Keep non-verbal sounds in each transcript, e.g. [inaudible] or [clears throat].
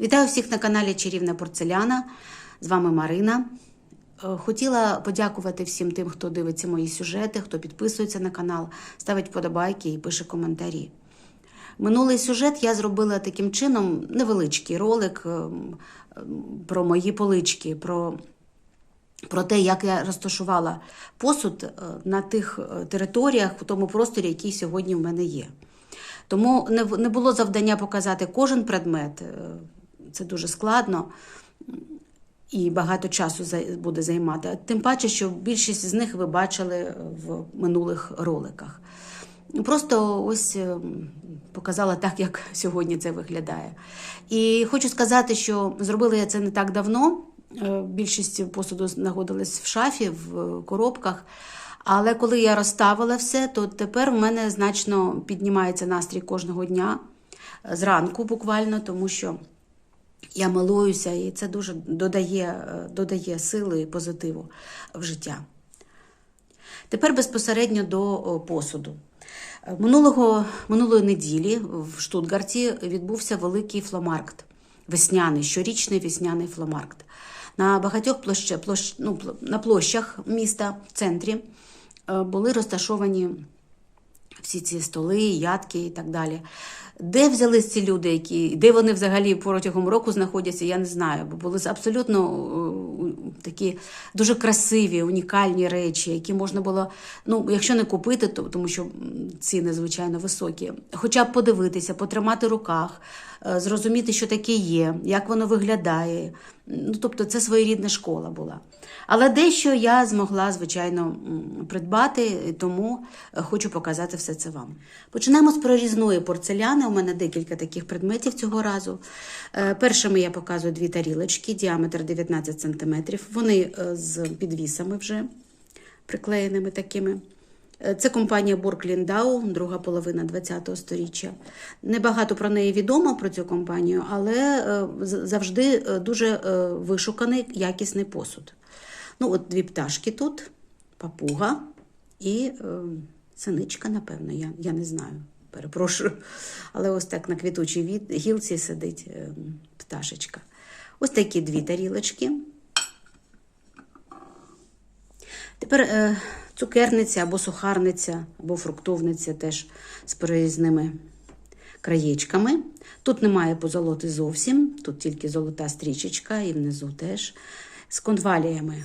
Вітаю всіх на каналі Чарівна Порцеляна. З вами Марина. Е, Хотіла подякувати всім тим, хто дивиться мої сюжети, хто підписується на канал, ставить подобайки і пише коментарі. Минулий сюжет я зробила таким чином невеличкий ролик ем, ем, про мої полички, про, про те, як я розташувала посуд е, на тих е, територіях, в тому просторі, який сьогодні в мене є. Тому не було завдання показати кожен предмет. Це дуже складно і багато часу буде займати. Тим паче, що більшість з них ви бачили в минулих роликах. Просто ось е, показала так, як сьогодні це виглядає. І хочу сказати, що зробила я це не так давно. Е, Більшість посуду знаходилась в шафі, в коробках. Але коли я розставила все, то тепер в мене значно піднімається настрій кожного дня, е, зранку буквально, тому що я милуюся, і це дуже додає, е, додає сили і позитиву в життя. Тепер безпосередньо до посуду. Е, Минулого, минулої неділі в Штутгарті відбувся великий фломаркт, весняний, щорічний весняний фломаркт. На багатьох площ, площ, ну, на площах міста в центрі е, були розташовані всі ці столи, ядки і так далі. Де взялись ці люди, які, де вони взагалі протягом року знаходяться, я не знаю, бо були абсолютно е, такі дуже красиві, унікальні речі, які можна було, ну, якщо не купити, то тому що ціни звичайно високі, хоча б подивитися, потримати в руках, е, зрозуміти, що таке є, як воно виглядає. Ну, тобто, це своєрідна школа була. Але дещо я змогла, звичайно, придбати, тому е, хочу показати все це вам. Почнемо з прорізної порцеляни. У мене декілька таких предметів цього разу. Е, Першими я показую дві тарілочки, діаметр 19 см. Вони е, з підвісами вже приклеєними такими. Це компанія Борг Ліндау, друга половина ХХ століття. Небагато про неї відомо про цю компанію, але завжди дуже вишуканий якісний посуд. Ну, от дві пташки тут, папуга і е, синичка, напевно, я, я не знаю, перепрошую. Але ось так на квітучій від- гілці сидить е, пташечка. Ось такі дві тарілочки. Тепер е, цукерниця або сухарниця, або фруктовниця теж з прорізними краєчками. Тут немає позолоти зовсім, тут тільки золота стрічечка і внизу теж з конваліями.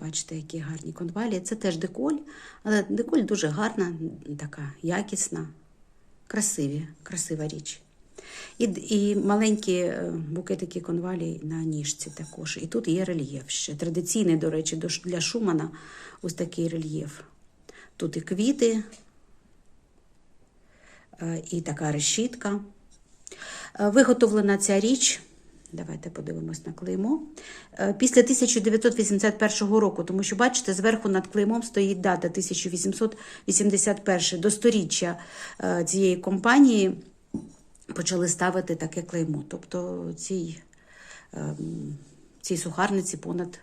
Бачите, які гарні конвалії. Це теж деколь, але деколь дуже гарна, така якісна, красиві, красива річ. І, і маленькі е, букетики конвалій на ніжці також. І тут є рельєф ще. Традиційний, до речі, для Шумана ось такий рельєф. Тут і квіти, е, і така решітка. Е, Виготовлена ця річ. Давайте подивимось на клеймо. Е, Після 1981 року, тому що, бачите, зверху над клеймом стоїть дата 1881 до сторіччя е, цієї компанії почали ставити таке клеймо. Тобто цій, ем, цій сухарниці понад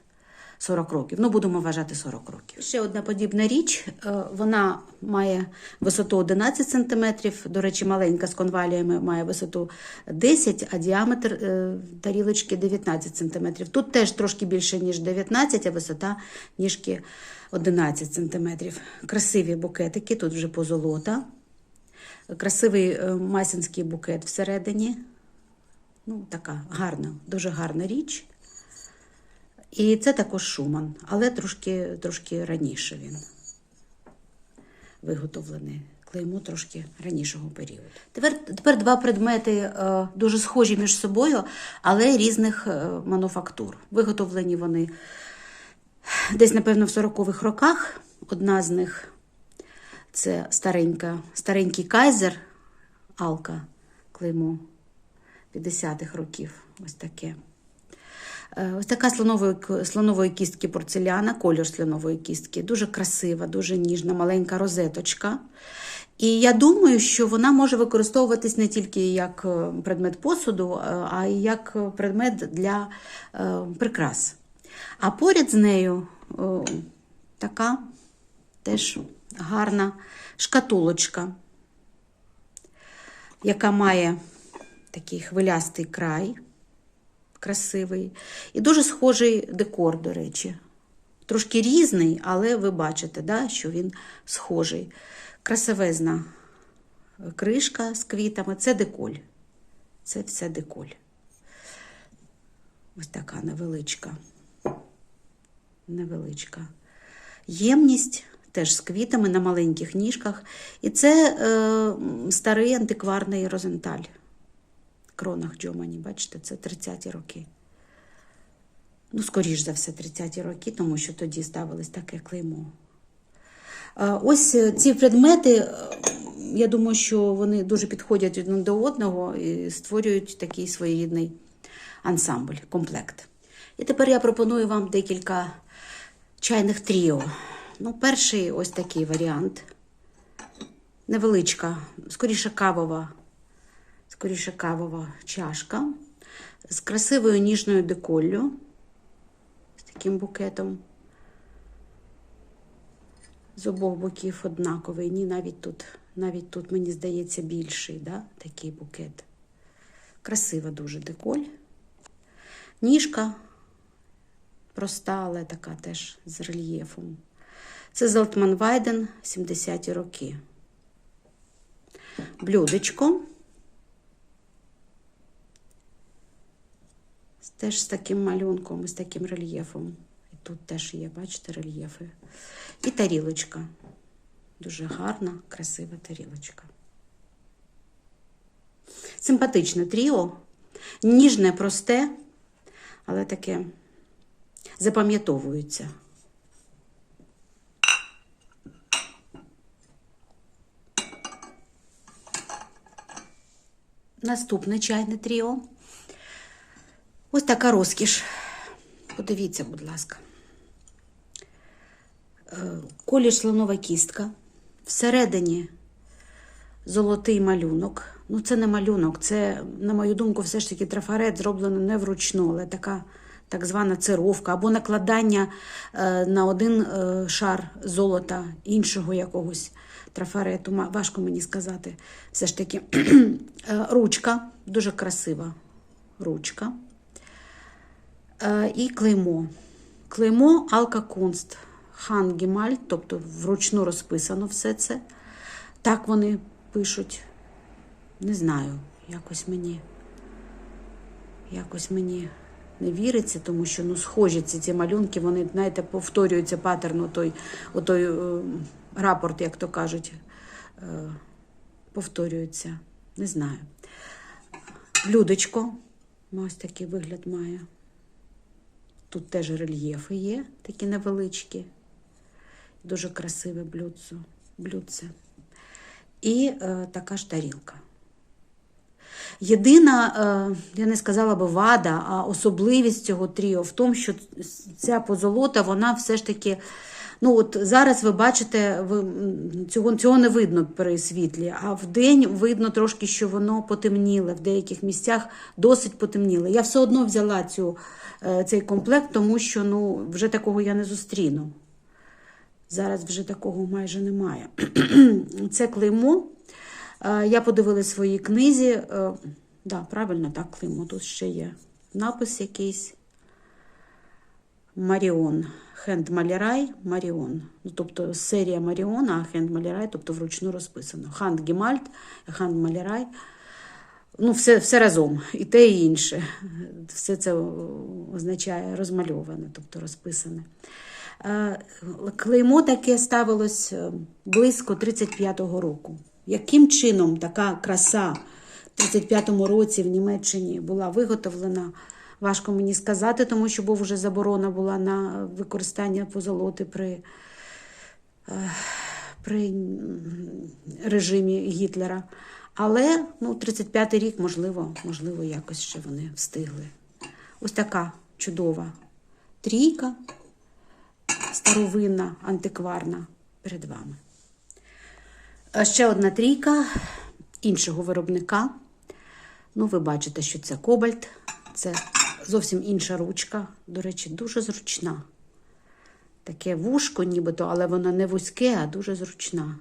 40 років. Ну, будемо вважати 40 років. Ще одна подібна річ. е, Вона має висоту 11 см. До речі, маленька з конваліями має висоту 10 а діаметр е, тарілочки 19 см. Тут теж трошки більше, ніж 19, а висота ніжки 11 см. Красиві букетики, тут вже позолота. Красивий е, масінський букет всередині. Ну, така гарна, дуже гарна річ. І це також Шуман, але трошки, трошки раніше він виготовлений. Клеймо трошки ранішого періоду. Тепер, тепер два предмети е, дуже схожі між собою, але різних е, мануфактур. Виготовлені вони десь, напевно, в 40-х роках. Одна з них це старенька, старенький кайзер, Алка, клеймо 50-х років. Ось таке. Е, Ось така слонової, слонової кістки порцеляна, колір слонової кістки, дуже красива, дуже ніжна, маленька розеточка. І я думаю, що вона може використовуватись не тільки як е, предмет посуду, е, а й як предмет для прикрас. А поряд з нею така теж гарна шкатулочка, яка має такий хвилястий край, красивий. І дуже схожий декор, до речі. Трошки різний, але ви бачите, да, що він схожий. Красивезна кришка з квітами. Це деколь. Це все деколь. Ось така невеличка. Невеличка. Ємність теж з квітами на маленьких ніжках. І це е, старий антикварний розенталь. Кронах Джомані, бачите, це 30-ті роки. Ну, скоріш за все, 30-ті роки, тому що тоді ставилось таке клеймо. Ось е, ці предмети, е, я думаю, що вони дуже підходять один до одного і створюють такий своєрідний ансамбль, комплект. І тепер я пропоную вам декілька чайних тріо. Ну, перший ось такий варіант. Невеличка, скоріше кавова, скоріше кавова чашка з красивою ніжною деколлю, з таким букетом. З обох боків однаковий. Ні, навіть тут, навіть тут, мені здається, більший, да? такий букет. Красива дуже деколь. Ніжка проста, але така теж з рельєфом. Це Зелтман Вайден 70-ті роки. Блюдечко. Теж з таким малюнком і з таким рельєфом. І тут теж є, бачите, рельєфи. І тарілочка. Дуже гарна, красива тарілочка. Симпатичне тріо. Ніжне, просте, але таке запам'ятовується. Наступне чайне тріо. Ось така розкіш. Подивіться, будь ласка. Е, Колір слонова кістка. Всередині золотий малюнок. Ну, це не малюнок, це, на мою думку, все ж таки трафарет зроблено не вручну, але така так звана цировка або накладання е, на один е, шар золота іншого якогось трафарету. Важко мені сказати. Все ж таки, [clears throat] ручка, дуже красива ручка. Е, І клеймо. Клеймо Алка Кунст. Хан Гемаль, тобто вручну розписано все це. Так вони пишуть. Не знаю, якось мені. Якось мені не віриться, тому що ну, схожі ці, ці малюнки, вони, знаєте, повторюються паттерн, той, отой е, рапорт, як то кажуть, е, повторюється. Не знаю. Блюдечко. Ось такий вигляд має. Тут теж рельєфи є, такі невеличкі. Дуже красиве блюдце. блюдце. І е, така ж тарілка. Єдина, е, я не сказала би вада, а особливість цього тріо в тому, що ця позолота, вона все ж таки. Ну, от зараз ви бачите, ви, цього, цього не видно при світлі, а в день видно трошки, що воно потемніле. В деяких місцях досить потемніле. Я все одно взяла цю, е, цей комплект, тому що ну, вже такого я не зустріну. Зараз вже такого майже немає. [clears throat] Це клеймо. Е, Я подивилась в своїй книзі. Е, Да, правильно, так, клеймо. Тут ще є напис якийсь. Маріон. Хенд Малярай Маріон. Ну, тобто серія Маріон, а Хенд Малярай, тобто вручну розписано. Ханд Гемальт, Ханд Малярай. Ну, все, все разом, і те, і інше. Все це означає розмальоване, тобто розписане. Е, Клеймо таке ставилось е, близько 35-го року. Яким чином така краса в 35-му році в Німеччині була виготовлена, важко мені сказати, тому що був вже заборона була на використання позолоти при, е, при режимі Гітлера. Але ну, 35-й рік, можливо, можливо, якось ще вони встигли. Ось така чудова трійка старовинна, антикварна перед вами. Ще одна трійка іншого виробника. Ну, ви бачите, що це кобальт, це зовсім інша ручка. До речі, дуже зручна. Таке вушко, нібито, але вона не вузьке, а дуже зручна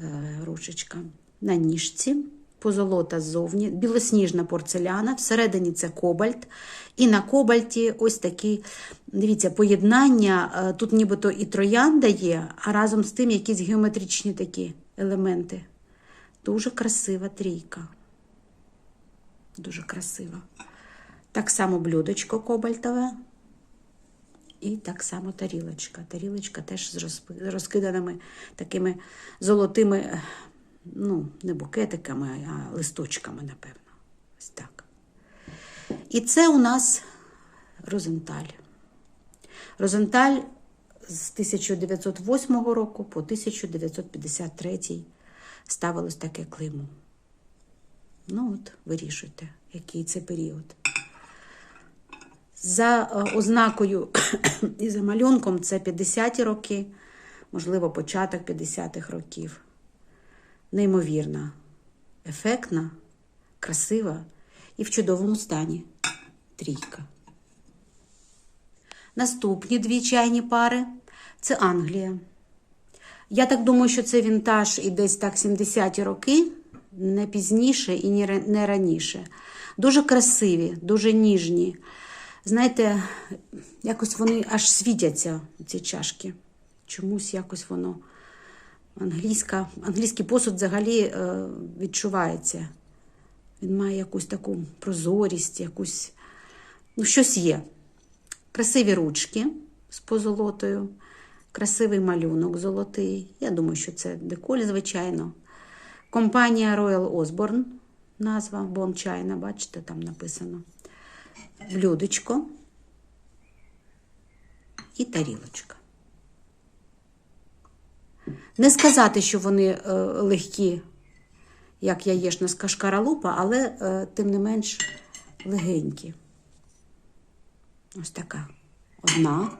е, ручечка. На ніжці позолота ззовні, білосніжна порцеляна, всередині це кобальт. І на кобальті ось такі, дивіться, поєднання. е, Тут нібито і троянда є, а разом з тим якісь геометричні такі елементи. Дуже красива трійка. Дуже красива. Так само блюдечко кобальтове. І так само тарілочка. Тарілочка теж з розкиданими такими золотими, е, ну, не букетиками, а листочками, напевно. Ось так. І це у нас Розенталь. Розенталь з 1908 року по 1953 ставилось таке клеймо. Ну от, вирішуйте, який це період. За е, ознакою [coughs] і за малюнком це 50-ті роки, можливо, початок 50-х років. Неймовірна, ефектна, красива і в чудовому стані трійка. Наступні дві чайні пари це Англія. Я так думаю, що це вінтаж і десь так 70-ті роки, не пізніше і не раніше. Дуже красиві, дуже ніжні. Знаєте, якось вони аж світяться, ці чашки. Чомусь якось воно. Англійська, англійський посуд взагалі е, відчувається. Він має якусь таку прозорість, якусь. Ну, щось є. Красиві ручки з позолотою, красивий малюнок золотий. Я думаю, що це деколь, звичайно. Компанія Royal Osborne, назва Bon China, бачите, там написано. Блюдечко і тарілочка. Не сказати, що вони е, легкі, як яєчна з кашкаралупа, але е, тим не менш легенькі. Ось така одна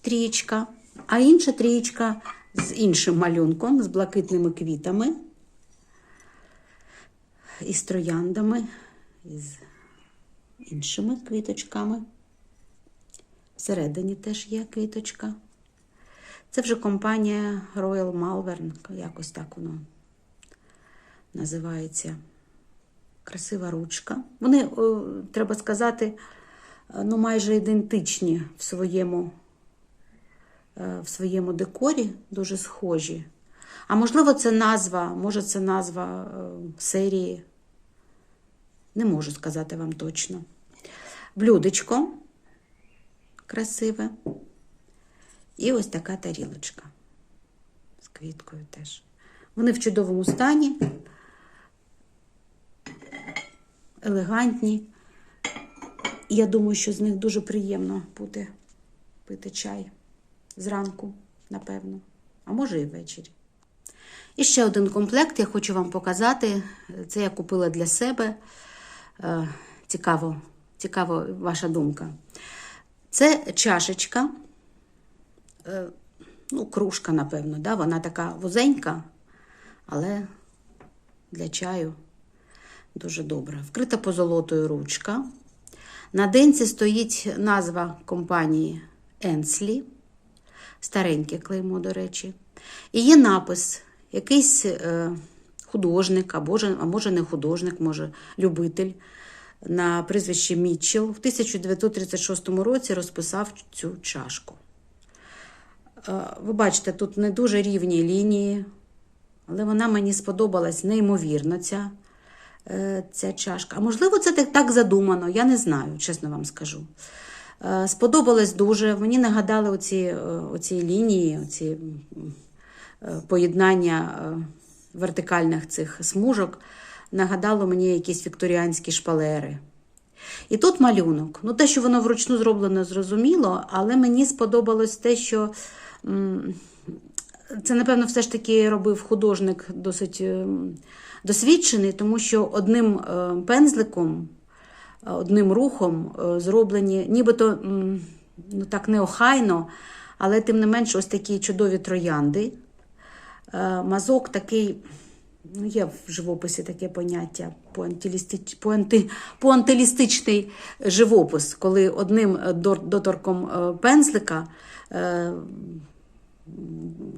трієчка, а інша трієчка з іншим малюнком, з блакитними квітами, із трояндами, із іншими квіточками. Всередині теж є квіточка. Це вже компанія Royal Malvern, якось так воно називається. Красива ручка. Вони, треба сказати, е, ну, майже ідентичні в своєму, е, в своєму декорі, дуже схожі. А можливо, це назва, може, це назва е, серії. Не можу сказати вам точно. Блюдечко красиве. І ось така тарілочка з квіткою теж. Вони в чудовому стані, елегантні. І я думаю, що з них дуже приємно буде пити чай зранку, напевно, а може і ввечері. І ще один комплект я хочу вам показати. Це я купила для себе. Е, Цікаво, цікаво ваша думка. Це чашечка, е, ну, кружка, напевно, да? вона така вузенька, але для чаю дуже добра. Вкрита позолотою ручка. На денці стоїть назва компанії Енслі, стареньке клеймо, до речі. І є напис, якийсь е, художник, або, а може не художник, може любитель на прізвище Мітчелл в 1936 році розписав цю чашку. Е, Ви бачите, тут не дуже рівні лінії, але вона мені сподобалась неймовірно, ця, е, ця чашка. А можливо, це так, задумано, я не знаю, чесно вам скажу. Е, Сподобалось дуже. Мені нагадали оці, оці лінії, оці поєднання вертикальних цих смужок. Нагадало мені якісь вікторіанські шпалери. І тут малюнок. Ну, те, що воно вручну зроблено, зрозуміло, але мені сподобалось те, що це, напевно, все ж таки робив художник досить ем, досвідчений, тому що одним е, пензликом, е, одним рухом е, зроблені, нібито ну, так неохайно, але тим не менш ось такі чудові троянди. Е, Мазок такий, є в живописі таке поняття пуантилістич, пуанти, пуантилістичний живопис, коли одним е, доторком е, пензлика е,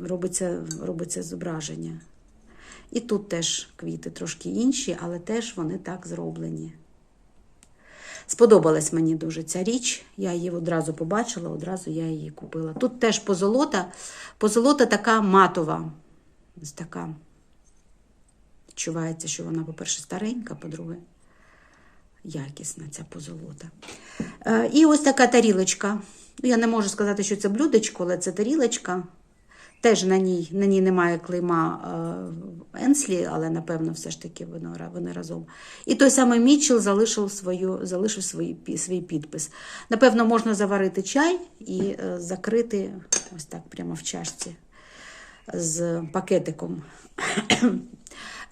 робиться, робиться зображення. І тут теж квіти трошки інші, але теж вони так зроблені. Сподобалась мені дуже ця річ. Я її одразу побачила, одразу я її купила. Тут теж позолота. Позолота така матова. Ось така. Відчувається, що вона, по-перше, старенька, по-друге, якісна ця позолота. Е, І ось така тарілочка. Я не можу сказати, що це блюдечко, але це тарілочка. Теж на ній, на ній немає клейма е, Енслі, але напевно все ж таки вони разом. І той самий Мітчелл залишив, свою, залишив свій, свій підпис. Напевно, можна заварити чай і е, закрити ось так прямо в чашці з пакетиком.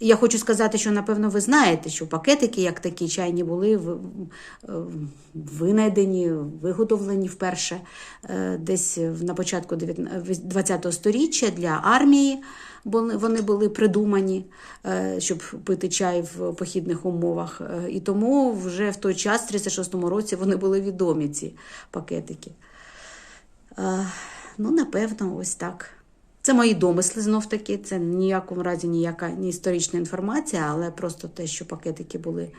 Я хочу сказати, що напевно ви знаєте, що пакетики, як такі чайні, були е, винайдені, виготовлені вперше е, десь на початку ХХ століття для армії. бо Вони були придумані, е, щоб пити чай в похідних умовах. І тому вже в той час, в 36-му році, вони були відомі, ці пакетики. Ну, напевно, ось так. Це мої домисли знов таки. Це ніякому разі ніяка не історична інформація, але просто те, що пакетики були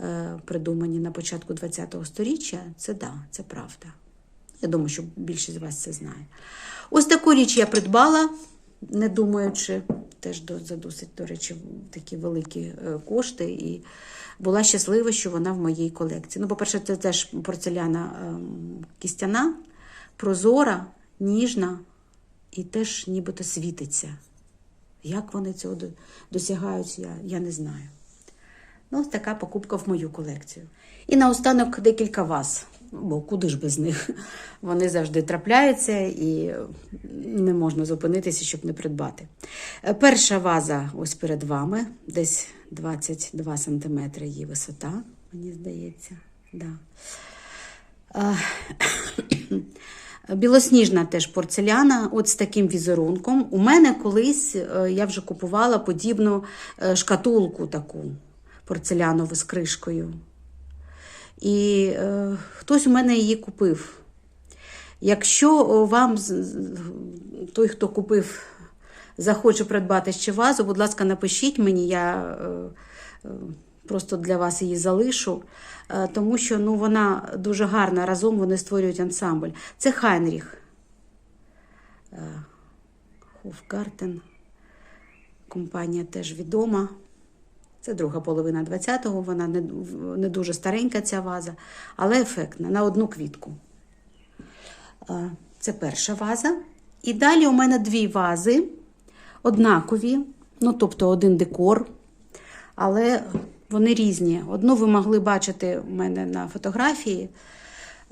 е, придумані на початку ХХ століття, це да, це правда. Я думаю, що більшість з вас це знає. Ось таку річ я придбала, не думаючи, теж за досить, до речі, такі великі е, кошти. І була щаслива, що вона в моїй колекції. Ну, по-перше, це теж порцеляна ем, кістяна, прозора, ніжна і теж нібито світиться. Як вони цього досягають, я, я не знаю. Ну, ось така покупка в мою колекцію. І наостанок декілька ваз, бо куди ж без них? [laughs] Вони завжди трапляються і не можна зупинитися, щоб не придбати. Е, Перша ваза ось перед вами, десь 22 см її висота, мені здається. Да. [clears throat] Білосніжна теж порцеляна, от з таким візерунком. У мене колись е, я вже купувала подібну е, шкатулку таку порцелянову з кришкою. І е, хтось у мене її купив. Якщо вам той, хто купив, захоче придбати ще вазу, будь ласка, напишіть мені, я е, е, просто для вас її залишу, е, тому що ну, вона дуже гарна, разом вони створюють ансамбль. Це Хайнріх. Е, Хофгартен. Компанія теж відома. Це друга половина 20-го, вона не, не дуже старенька ця ваза, але ефектна на одну квітку. Е, Це перша ваза. І далі у мене дві вази однакові, ну тобто один декор, але вони різні. Одну ви могли бачити у мене на фотографії,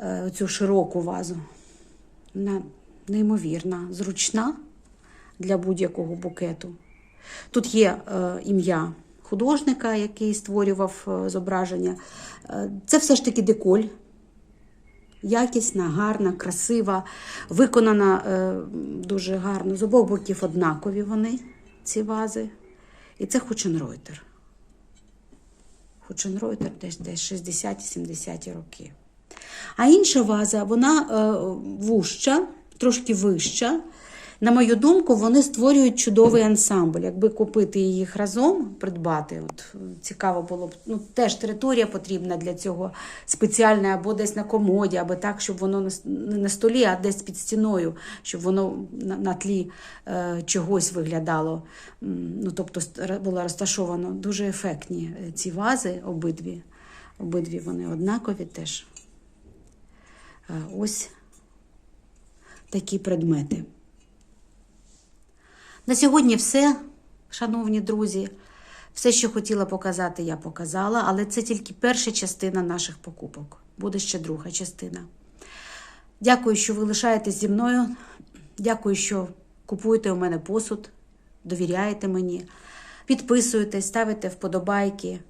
е, цю широку вазу. Вона неймовірна, зручна для будь-якого букету. Тут є е, ім'я художника, який створював е, зображення. Це все ж таки деколь. Якісна, гарна, красива, виконана дуже гарно. З обох боків однакові вони, ці вази. І це Хоченройтер. Хоченройтер десь, десь 60-70 роки. А інша ваза, вона е, вужча, трошки вища. На мою думку, вони створюють чудовий ансамбль. Якби купити їх разом, придбати, от цікаво було б. Ну, теж територія потрібна для цього спеціальна, або десь на комоді, або так, щоб воно не на столі, а десь під стіною, щоб воно на, на тлі е, чогось виглядало. Ну, тобто було розташовано дуже ефектні е, ці вази, обидві. Обидві вони однакові теж. Е, Ось такі предмети. На сьогодні все, шановні друзі. Все, що хотіла показати, я показала, але це тільки перша частина наших покупок. Буде ще друга частина. Дякую, що ви лишаєтесь зі мною. Дякую, що купуєте у мене посуд, довіряєте мені, підписуєтесь, ставите вподобайки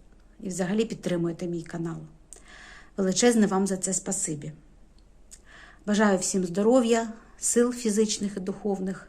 і взагалі підтримуєте мій канал. Величезне вам за це спасибі. Бажаю всім здоров'я, сил фізичних і духовних.